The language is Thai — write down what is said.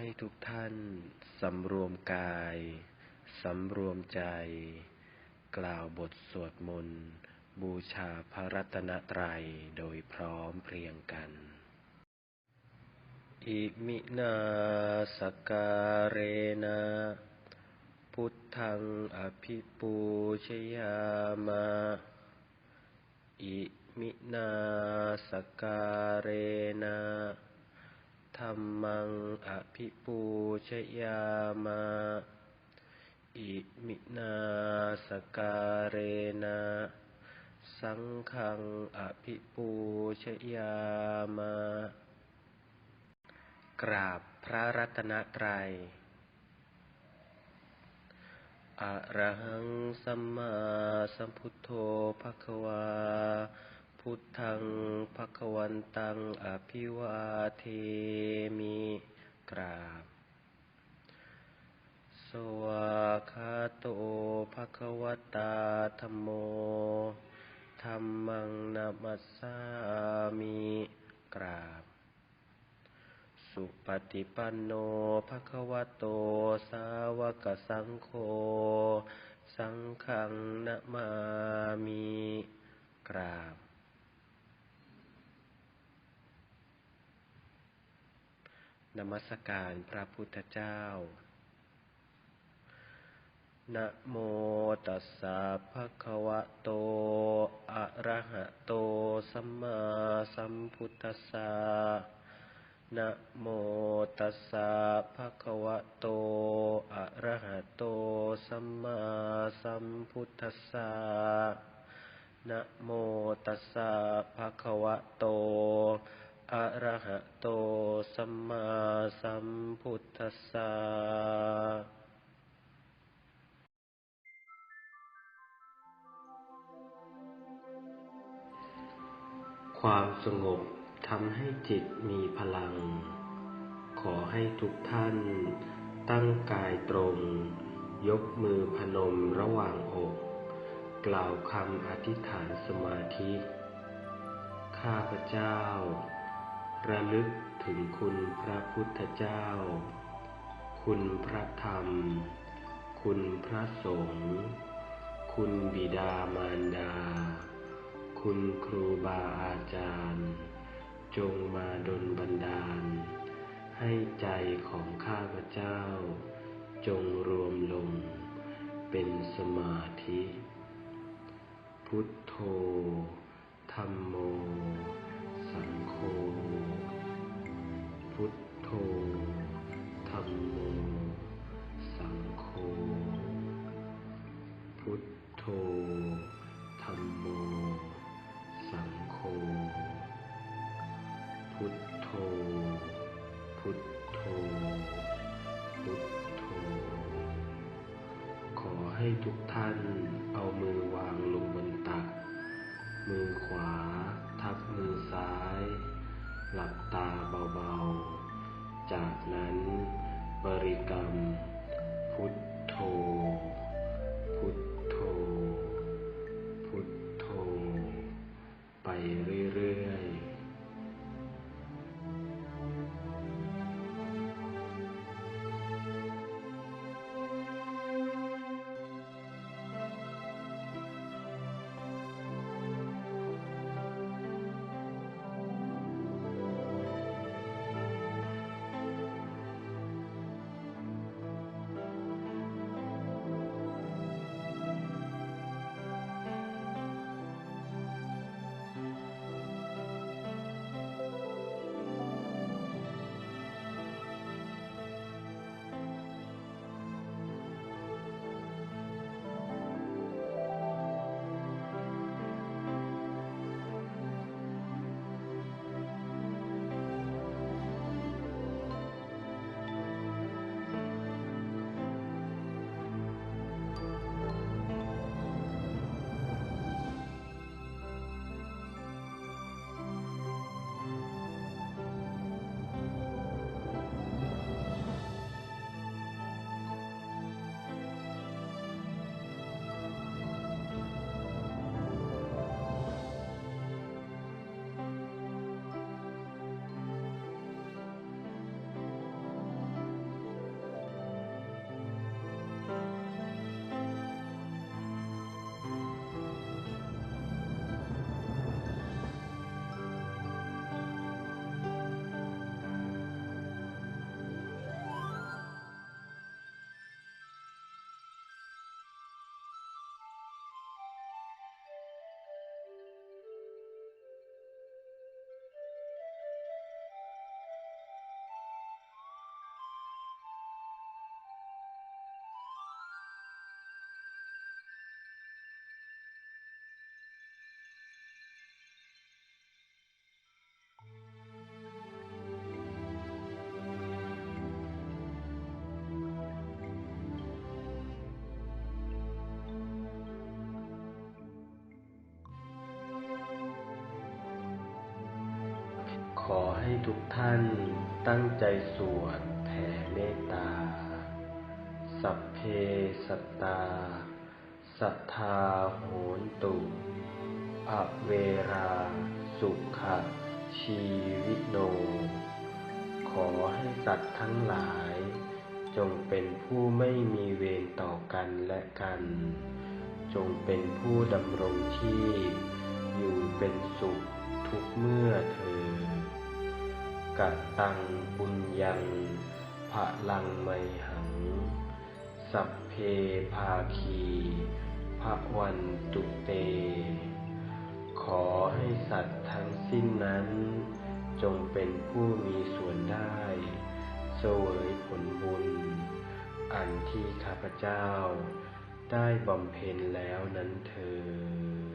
ให้ทุกท่านสำรวมกาย สำรวมใจ กล่าวบทสวดมนต์ บูชาพระรัตนตรัยโดยพร้อมเพรียงกัน อิมินาสการเรนะพุทธังอภิปูชยามะอิมินาสการเรนะ ธัมมังอภิปูชยามะอิมินาสการเรนะสังฆังอภิปูชยามะกราบพระรัตนตรัยอะระหังสัมมาสัมพุทโธภะคะวา ทธังภควันตังอภิวาเทมิกราบ สวากขาโตภควตาธัมโมธัมมังนามัสสามิกราบ สุปฏิปันโนภควโตสาวกสังโฆสังฆังนะมามิกราบ นมัสการพระพุทธเจ้า นะโมตัสสะภะคะวะโต อะระหะโต สัมมาสัมพุทธัสสะ นะโมตัสสะภะคะวะโต อะระหะโต สัมมาสัมพุทธัสสะ นะโมตัสสะภะคะวะโต อะระหะโตสัมมาสัมพุทธัสสะความสงบทำให้จิตมีพลัง ขอให้ทุกท่านตั้งกายตรง ยกมือพนมระหว่างอก กล่าวคำอธิษฐานสมาธิ ข้าพเจ้า ระลึกถึงคุณพระพุทธเจ้า คุณพระธรรม คุณพระสงฆ์ คุณบิดามารดา คุณครูบาอาจารย์ จงมาดลบันดาล ให้ใจของข้าพเจ้า จงรวมลง เป็นสมาธิ พุทโธธรรมโม ทุกท่านเอามือวางลงบนตัก มือขวาทับมือซ้าย หลับตาเบาๆ จากนั้นบริกรรม พุทโธ พุทโธ พุทโธ ไปเรื่อย อให้ทุกท่านตั้งใจสวดแผ่เมตตา สัพเพสัตตา สัทธาโหนตุอเวราสุขะชีวิโน ขอให้สัตว์ทั้งหลาย จงเป็นผู้ไม่มีเวรต่อกันและกัน จงเป็นผู้ดำรงชีพอยู่เป็นสุขทุกเมื่อเธอ กะตังบุญยังผะลังไมหัง สัพเพภาคีพระวันตุเต ขอให้สัตว์ทั้งสิ้นนั้น จงเป็นผู้มีส่วนได้เสวยผลบุญ อันที่ข้าพเจ้าได้บำเพ็ญแล้วนั้นเธอ